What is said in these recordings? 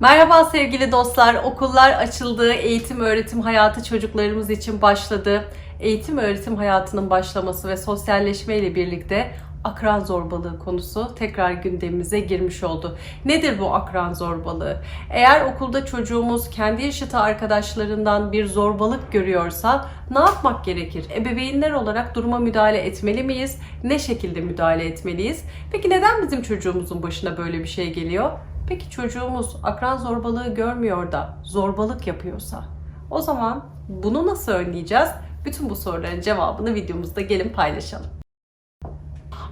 Merhaba sevgili dostlar. Okullar açıldı. Eğitim öğretim hayatı çocuklarımız için başladı. Eğitim öğretim hayatının başlaması ve sosyalleşme ile birlikte akran zorbalığı konusu tekrar gündemimize girmiş oldu. Nedir bu akran zorbalığı? Eğer okulda çocuğumuz kendi yaşıtı arkadaşlarından bir zorbalık görüyorsa ne yapmak gerekir? Ebeveynler olarak duruma müdahale etmeli miyiz? Ne şekilde müdahale etmeliyiz? Peki neden bizim çocuğumuzun başına böyle bir şey geliyor? Peki çocuğumuz akran zorbalığı görmüyor da zorbalık yapıyorsa o zaman bunu nasıl önleyeceğiz? Bütün bu soruların cevabını videomuzda gelin paylaşalım.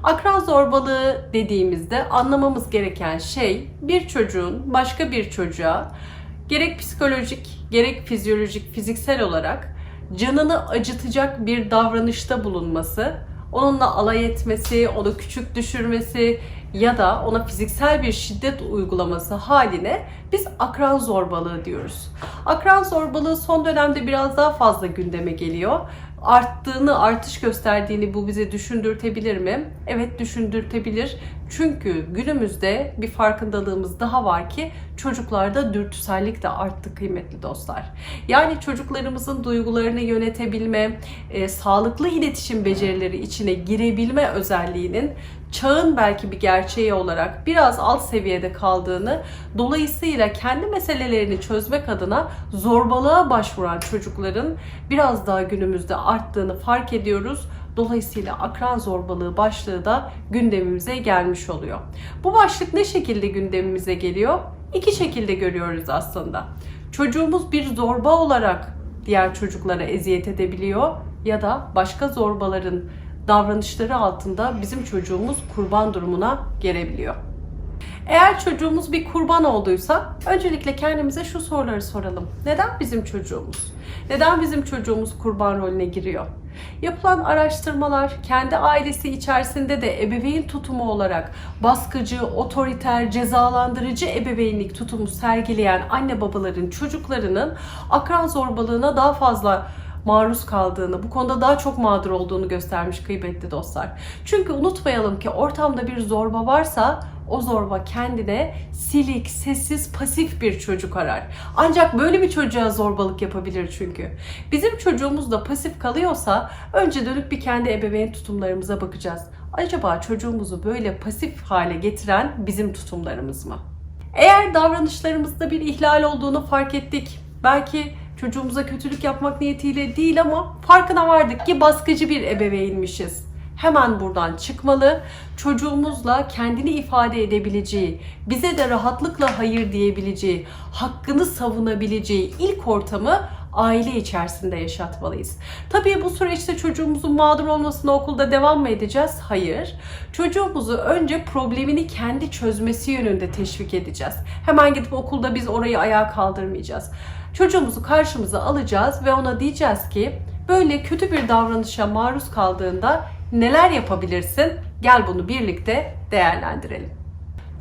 Akran zorbalığı dediğimizde anlamamız gereken şey bir çocuğun başka bir çocuğa gerek psikolojik gerek fizyolojik fiziksel olarak canını acıtacak bir davranışta bulunması, onunla alay etmesi, onu küçük düşürmesi ya da ona fiziksel bir şiddet uygulaması haline biz akran zorbalığı diyoruz. Akran zorbalığı son dönemde biraz daha fazla gündeme geliyor arttığını, artış gösterdiğini bu bize düşündürtebilir mi? Evet düşündürtebilir. Çünkü günümüzde bir farkındalığımız daha var ki çocuklarda dürtüsellik de arttı kıymetli dostlar. Yani çocuklarımızın duygularını yönetebilme, e, sağlıklı iletişim becerileri içine girebilme özelliğinin çağın belki bir gerçeği olarak biraz alt seviyede kaldığını, dolayısıyla kendi meselelerini çözmek adına zorbalığa başvuran çocukların biraz daha günümüzde arttığını fark ediyoruz. Dolayısıyla akran zorbalığı başlığı da gündemimize gelmiş oluyor. Bu başlık ne şekilde gündemimize geliyor? İki şekilde görüyoruz aslında. Çocuğumuz bir zorba olarak diğer çocuklara eziyet edebiliyor ya da başka zorbaların davranışları altında bizim çocuğumuz kurban durumuna gelebiliyor. Eğer çocuğumuz bir kurban olduysa öncelikle kendimize şu soruları soralım. Neden bizim çocuğumuz? Neden bizim çocuğumuz kurban rolüne giriyor? Yapılan araştırmalar kendi ailesi içerisinde de ebeveyn tutumu olarak baskıcı, otoriter, cezalandırıcı ebeveynlik tutumu sergileyen anne babaların çocuklarının akran zorbalığına daha fazla maruz kaldığını, bu konuda daha çok mağdur olduğunu göstermiş kıymetli dostlar. Çünkü unutmayalım ki ortamda bir zorba varsa o zorba kendine silik, sessiz, pasif bir çocuk arar. Ancak böyle bir çocuğa zorbalık yapabilir çünkü. Bizim çocuğumuz da pasif kalıyorsa önce dönüp bir kendi ebeveyn tutumlarımıza bakacağız. Acaba çocuğumuzu böyle pasif hale getiren bizim tutumlarımız mı? Eğer davranışlarımızda bir ihlal olduğunu fark ettik, belki çocuğumuza kötülük yapmak niyetiyle değil ama farkına vardık ki baskıcı bir ebeveynmişiz. Hemen buradan çıkmalı. Çocuğumuzla kendini ifade edebileceği, bize de rahatlıkla hayır diyebileceği, hakkını savunabileceği ilk ortamı aile içerisinde yaşatmalıyız. Tabii bu süreçte çocuğumuzun mağdur olmasına okulda devam mı edeceğiz? Hayır. Çocuğumuzu önce problemini kendi çözmesi yönünde teşvik edeceğiz. Hemen gidip okulda biz orayı ayağa kaldırmayacağız. Çocuğumuzu karşımıza alacağız ve ona diyeceğiz ki böyle kötü bir davranışa maruz kaldığında neler yapabilirsin? Gel bunu birlikte değerlendirelim.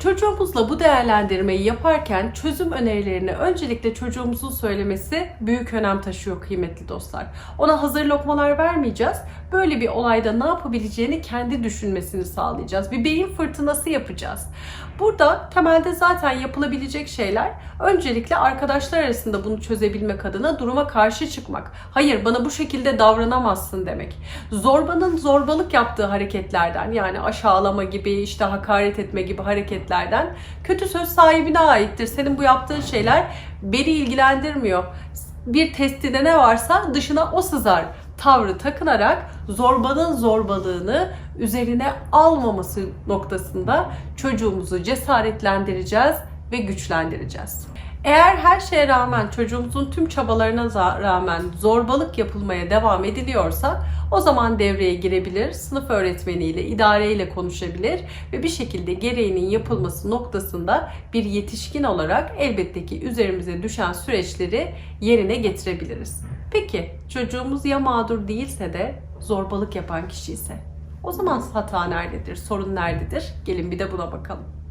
Çocuğumuzla bu değerlendirmeyi yaparken çözüm önerilerini öncelikle çocuğumuzun söylemesi büyük önem taşıyor kıymetli dostlar. Ona hazır lokmalar vermeyeceğiz. Böyle bir olayda ne yapabileceğini kendi düşünmesini sağlayacağız. Bir beyin fırtınası yapacağız. Burada temelde zaten yapılabilecek şeyler öncelikle arkadaşlar arasında bunu çözebilmek adına duruma karşı çıkmak. Hayır bana bu şekilde davranamazsın demek. Zorbanın zorbalık yaptığı hareketlerden yani aşağılama gibi işte hakaret etme gibi hareketlerden kötü söz sahibine aittir. Senin bu yaptığın şeyler beni ilgilendirmiyor. Bir testide ne varsa dışına o sızar tavrı takınarak zorbanın zorbalığını üzerine almaması noktasında çocuğumuzu cesaretlendireceğiz ve güçlendireceğiz. Eğer her şeye rağmen çocuğumuzun tüm çabalarına rağmen zorbalık yapılmaya devam ediliyorsa o zaman devreye girebilir, sınıf öğretmeniyle, idareyle konuşabilir ve bir şekilde gereğinin yapılması noktasında bir yetişkin olarak elbette ki üzerimize düşen süreçleri yerine getirebiliriz. Peki çocuğumuz ya mağdur değilse de zorbalık yapan kişi ise o zaman hata nerededir, sorun nerededir? Gelin bir de buna bakalım.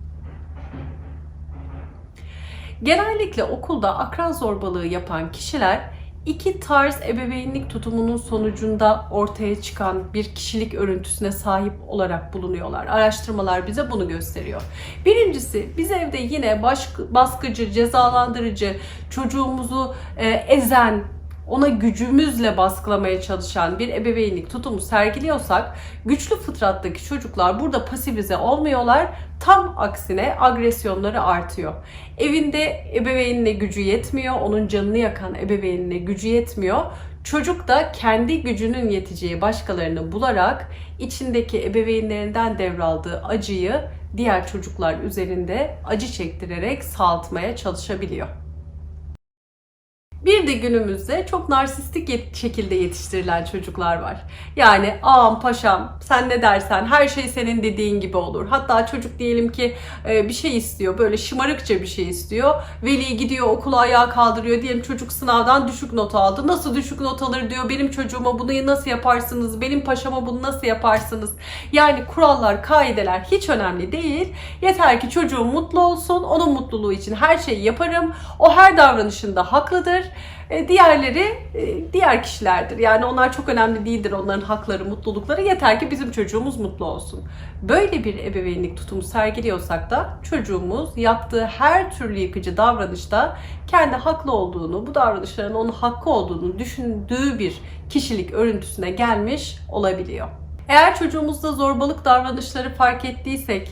Genellikle okulda akran zorbalığı yapan kişiler iki tarz ebeveynlik tutumunun sonucunda ortaya çıkan bir kişilik örüntüsüne sahip olarak bulunuyorlar. Araştırmalar bize bunu gösteriyor. Birincisi biz evde yine baskıcı, cezalandırıcı, çocuğumuzu e, ezen, ona gücümüzle baskılamaya çalışan bir ebeveynlik tutumu sergiliyorsak güçlü fıtrattaki çocuklar burada pasifize olmuyorlar. Tam aksine agresyonları artıyor. Evinde ebeveynine gücü yetmiyor, onun canını yakan ebeveynine gücü yetmiyor. Çocuk da kendi gücünün yeteceği başkalarını bularak içindeki ebeveynlerinden devraldığı acıyı diğer çocuklar üzerinde acı çektirerek sağaltmaya çalışabiliyor. Bir de günümüzde çok narsistik yet- şekilde yetiştirilen çocuklar var. Yani ağam paşam sen ne dersen her şey senin dediğin gibi olur. Hatta çocuk diyelim ki e, bir şey istiyor böyle şımarıkça bir şey istiyor. Veli gidiyor okula ayağa kaldırıyor diyelim çocuk sınavdan düşük not aldı. Nasıl düşük not alır diyor benim çocuğuma bunu nasıl yaparsınız benim paşama bunu nasıl yaparsınız. Yani kurallar kaideler hiç önemli değil. Yeter ki çocuğum mutlu olsun onun mutluluğu için her şeyi yaparım. O her davranışında haklıdır. E, Diğerleri e, diğer kişilerdir. Yani onlar çok önemli değildir onların hakları, mutlulukları. Yeter ki bizim çocuğumuz mutlu olsun. Böyle bir ebeveynlik tutumu sergiliyorsak da çocuğumuz yaptığı her türlü yıkıcı davranışta kendi haklı olduğunu, bu davranışların onun hakkı olduğunu düşündüğü bir kişilik örüntüsüne gelmiş olabiliyor. Eğer çocuğumuzda zorbalık davranışları fark ettiysek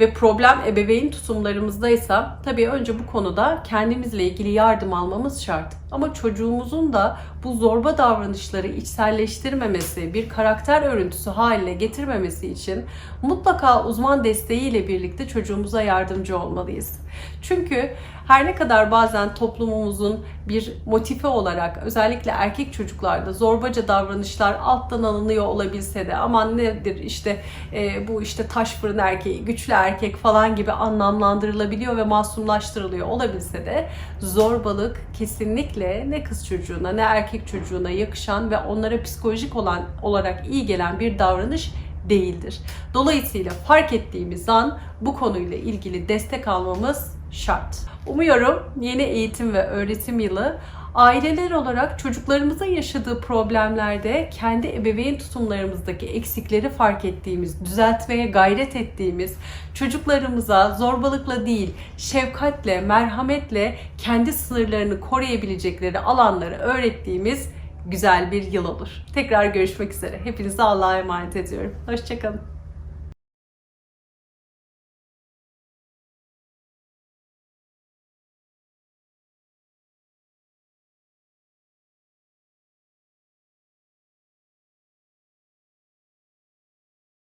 ve problem ebeveyn tutumlarımızdaysa tabii önce bu konuda kendimizle ilgili yardım almamız şart. Ama çocuğumuzun da bu zorba davranışları içselleştirmemesi, bir karakter örüntüsü haline getirmemesi için mutlaka uzman desteğiyle birlikte çocuğumuza yardımcı olmalıyız. Çünkü her ne kadar bazen toplumumuzun bir motifi olarak özellikle erkek çocuklarda zorbaca davranışlar alttan alınıyor olabilse de aman nedir işte e, bu işte taş fırın erkeği, güçlü erkek falan gibi anlamlandırılabiliyor ve masumlaştırılıyor olabilse de zorbalık kesinlikle ne kız çocuğuna ne erkek çocuğuna yakışan ve onlara psikolojik olan olarak iyi gelen bir davranış değildir. Dolayısıyla fark ettiğimiz an bu konuyla ilgili destek almamız şart. Umuyorum yeni eğitim ve öğretim yılı aileler olarak çocuklarımızın yaşadığı problemlerde kendi ebeveyn tutumlarımızdaki eksikleri fark ettiğimiz, düzeltmeye gayret ettiğimiz, çocuklarımıza zorbalıkla değil, şefkatle, merhametle kendi sınırlarını koruyabilecekleri alanları öğrettiğimiz güzel bir yıl olur. Tekrar görüşmek üzere. Hepinize Allah'a emanet ediyorum. Hoşçakalın.